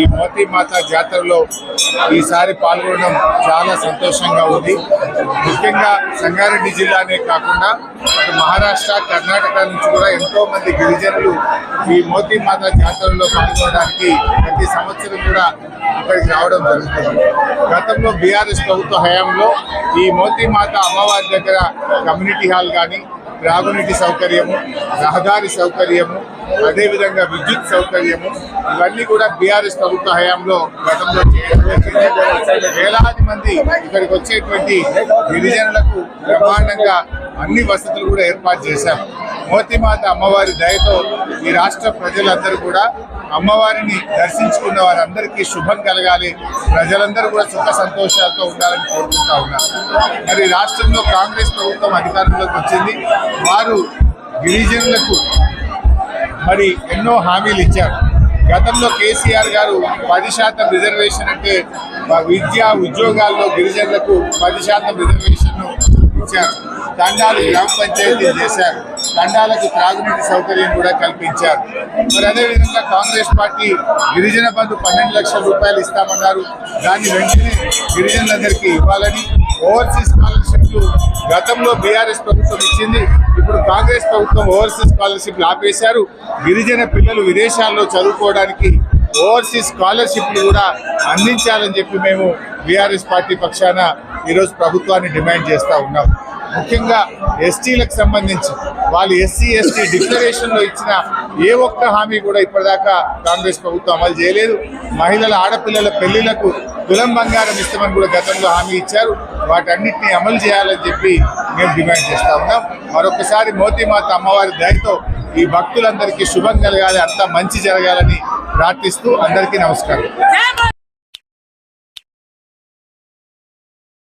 ఈ మోతీ మాతా జాతరలో ఈసారి పాల్గొనడం చాలా సంతోషంగా ఉంది. ముఖ్యంగా సంగారెడ్డి జిల్లానే కాకుండా మహారాష్ట్ర కర్ణాటక నుంచి కూడా ఎంతో మంది గిరిజనులు ఈ మోతీమాత జాతరలో పాల్గొనడానికి ప్రతి సంవత్సరం కూడా ఇక్కడికి రావడం జరుగుతుంది. గతంలో బీఆర్ఎస్ ప్రభుత్వ హయాంలో ఈ మోతీ మాత అమ్మవారి దగ్గర కమ్యూనిటీ హాల్ కానీ త్రాగునీటి సౌకర్యము రహదారి సౌకర్యము అదేవిధంగా విద్యుత్ సౌకర్యము ఇవన్నీ కూడా బీఆర్ఎస్ ప్రభుత్వ హయాంలో గతంలో వేలాది మంది ఇక్కడికి వచ్చేటువంటి గిరిజనులకు బ్రహ్మాండంగా అన్ని వసతులు కూడా ఏర్పాటు చేశాము మోతిమాత అమ్మవారి దయతో ఈ రాష్ట్ర ప్రజలందరూ కూడా అమ్మవారిని దర్శించుకున్న వారందరికీ శుభం కలగాలి. ప్రజలందరూ కూడా సుఖ సంతోషాలతో ఉండాలని కోరుకుంటా ఉన్నారు మరి రాష్ట్రంలో కాంగ్రెస్ ప్రభుత్వం అధికారంలోకి వచ్చింది. వారు గిరిజనులకు మరి ఎన్నో హామీలు ఇచ్చారు. గతంలో కేసీఆర్ గారు పది శాతం రిజర్వేషన్ అంటే విద్యా ఉద్యోగాల్లో గిరిజనులకు పది శాతం రిజర్వేషన్ ఇచ్చారు. తండాలు గ్రామ పంచాయతీలు చేశారు. తండాలకు త్రాగునీటి సౌకర్యం కూడా కల్పించారు. మరి అదేవిధంగా కాంగ్రెస్ పార్టీ గిరిజన బంధు పన్నెండు లక్షల రూపాయలు ఇస్తామన్నారు. దాన్ని వెంటనే గిరిజనులందరికీ ఇవ్వాలని ఓవర్సీస్ స్కాలర్షిప్లు గతంలో బీఆర్ఎస్ ప్రభుత్వం ఇచ్చింది. ఇప్పుడు కాంగ్రెస్ ప్రభుత్వం ఓవర్సీస్ స్కాలర్షిప్లు ఆపేశారు. గిరిజన పిల్లలు విదేశాల్లో చదువుకోవడానికి ఓవర్సీస్ స్కాలర్షిప్లు కూడా అందించాలని చెప్పి మేము బీఆర్ఎస్ పార్టీ పక్షాన ఈరోజు ప్రభుత్వాన్ని డిమాండ్ చేస్తూ ఉన్నాం. ముఖ్యంగా ఎస్టీలకు సంబంధించి వాళ్ళు ఎస్సీ ఎస్టీ డిక్లరేషన్లో ఇచ్చిన ఏ ఒక్క హామీ కూడా ఇప్పటిదాకా కాంగ్రెస్ ప్రభుత్వం అమలు చేయలేదు. మహిళల ఆడపిల్లల పెళ్ళిలకు తులం బంగారం ఇస్తామని కూడా గతంలో హామీ ఇచ్చారు. వాటన్నిటిని అమలు చేయాలని చెప్పి మేము డిమాండ్ చేస్తా ఉన్నాం. మరొకసారి మోతీమాత అమ్మవారి దయతో ఈ భక్తులందరికీ శుభం కలగాలి అంతా మంచి జరగాలని ప్రార్థిస్తూ అందరికీ నమస్కారం.